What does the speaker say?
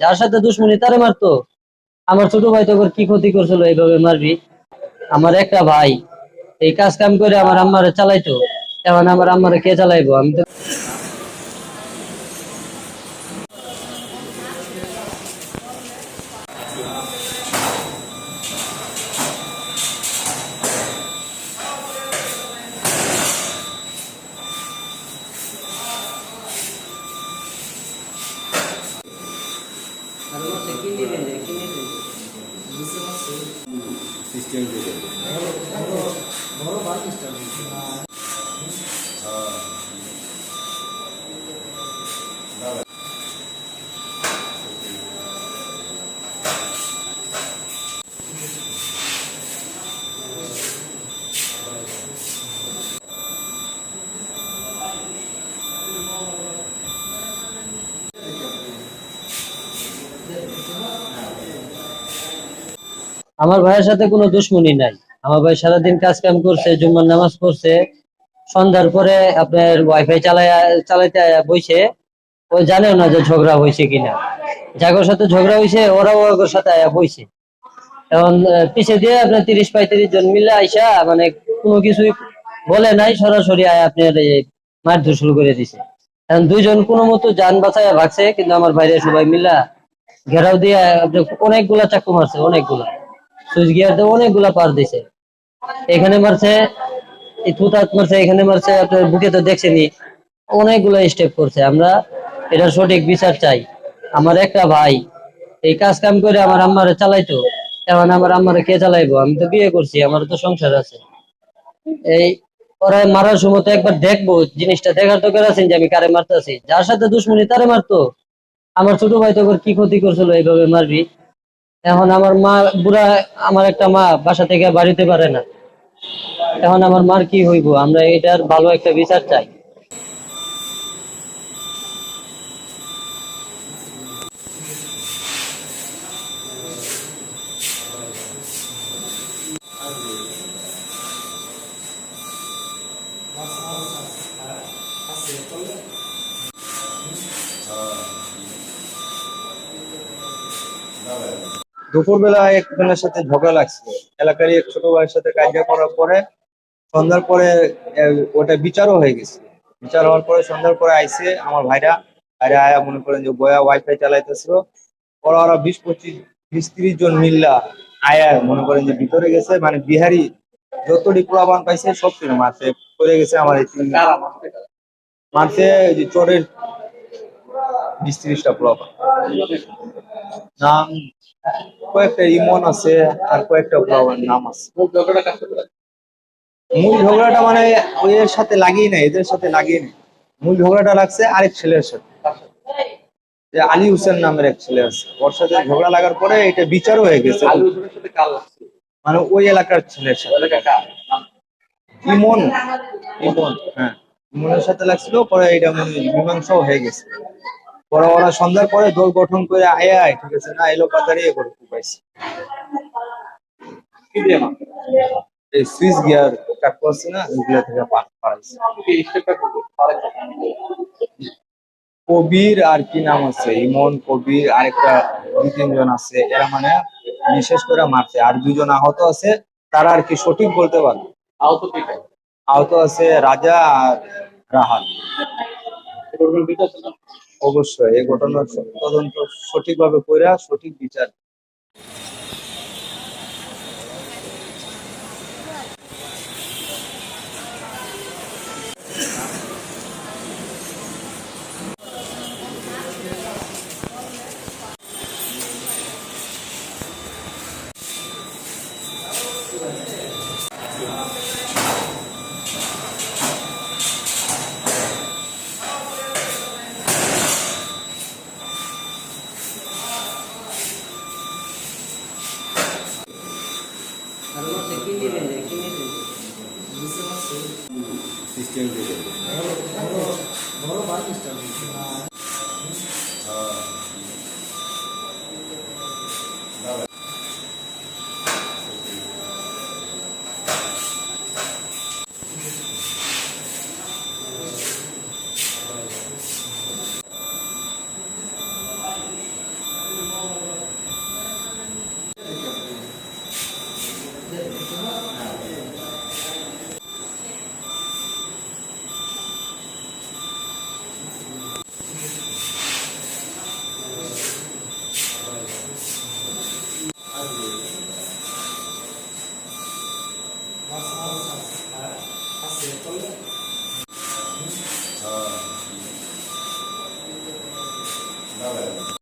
যার সাথে দুশ্মনী, তারে মারতো। আমার ছোট ভাই তোর কি ক্ষতি করছিল এইভাবে মারবি? আমার একটা ভাই, এই কাজ কাম করে আমার আম্মারে চালাইতো। এখন আমার আম্মারে কে চালাইবো? আমি তো সিস্টেম থেকে আমার ভাইয়ের সাথে কোনো দুশ্মনী নাই। আমার ভাই সারাদিন কাজ কাম করছে, জুম্মার নামাজ পড়ছে। সন্ধ্যার পরে আপনার ওয়াইফাই চালায়, চালাইতে বইছে। ও জানেও না যে ঝগড়া হয়েছে কিনা। জাগর সাথে ঝগড়া হয়েছে ওরাও ওর সাথে আয়া বইছে। এখন পিছে দিয়ে আপনার তিরিশ পঁয়ত্রিশ জন মিলে আইসা মানে কোনো কিছুই বলে নাই, সরাসরি আয়া আপনার মারধর শুরু করে দিছে। এখন দুইজন কোনো মতো যান বাঁচায় ভাগছে, কিন্তু আমার বাইরে সবাই মিলা ঘেরাও দিয়ে অনেকগুলা চাকু মারছে, অনেকগুলা। সুইচ অনেকগুলা পার দিছে। এখানে মারছে থুতাত মারছে, এখানে মারছে, আপনার বুকে তো দেখছেনি অনেকগুলো স্টেপ করছে। আমরা এটা সঠিক বিচার চাই। আমার একটা ভাই, এই কাজ কাম করে আমার আম্মারে চালাইতো। এখন আমার আম্মারে কে চালাইবো? আমি তো বিয়ে করছি, আমার তো সংসার আছে। এই ওরা মারার সময় তো একবার দেখব, জিনিসটা দেখার তো আছেন যে আমি কারে মারতেছি। যার সাথে দুশ্মনী তারে মারতো। আমার ছোট ভাই তো কি ক্ষতি করছিল, এইভাবে মারবি? এখন আমার মা বুড়া আমার একটা মা বাসা থেকে বাড়িতে পারে না। এখন আমার মার কি হইব? আমরা এটার ভালো একটা বিচার চাই। দুপুরবেলা একজনের সাথে ঝগড়া লাগছিল এলাকারই এক ছোট ভাইয়ের সাথে কাজিয়া করার পরে সন্ধ্যার পরে ওটা বিচারও হয়ে গেছে। বিচার হওয়ার পরে সন্ধ্যার পরে আইসে আমার ভাইরা ভাইরা আয়া মনে করেন যে বয়া ওয়াইফাই চালাইতেছিল। ওরা ওরা বিশ পঁচিশ বিশ ত্রিশ জন মিল্লা আয়া মনে করেন যে ভিতরে গেছে। মানে বিহারি যতটি পোলাবান পাইছে সব কিছু মারছে করে গেছে আমার এই তিন মারছে যে চোরের বিশ ত্রিশটা পোলাবান নাম কয়েকটা ইমন আছে আর কয়েকটা পোলাবান নাম আছে। মূল ঝগড়াটা মানে এর সাথে লাগিয়ে নেই এদের সাথে লাগিয়ে নেই। মূল ঝগড়াটা লাগছে আরেক ছেলের সাথে। যে আলী হোসেন নামের এক ছেলে আছে। ওর সাথে ঝগড়া লাগার পরে এটা বিচারও হয়ে গেছে। মানে ওই এলাকার ছেলের সাথে। ইমন। ইমন। হ্যাঁ। ইমনের সাথে লাগছিল পরে এটা মানে মীমাংসাও হয়ে গেছে। পরে ওরা সন্ধ্যার পরে দল গঠন করে আয় আয় ঠিক আছে না? এলো পাতারি এ করে পাইছে এই সুইচ গিয়ার চাকু আছে না ওইগুলা থেকে পারাইছে কবির আর কি নাম আছে? ইমন কবির আরেকটা দুই তিনজন আছে। এরা মানে বিশেষ করে মারছে। আর দুজন আহত আছে তারা আর কি সঠিক বলতে পারে আহত আছে রাজা আর রাহাত অবশ্যই এই ঘটনার তদন্ত সঠিকভাবে কইরা সঠিক বিচার সিস্টেম থেকে de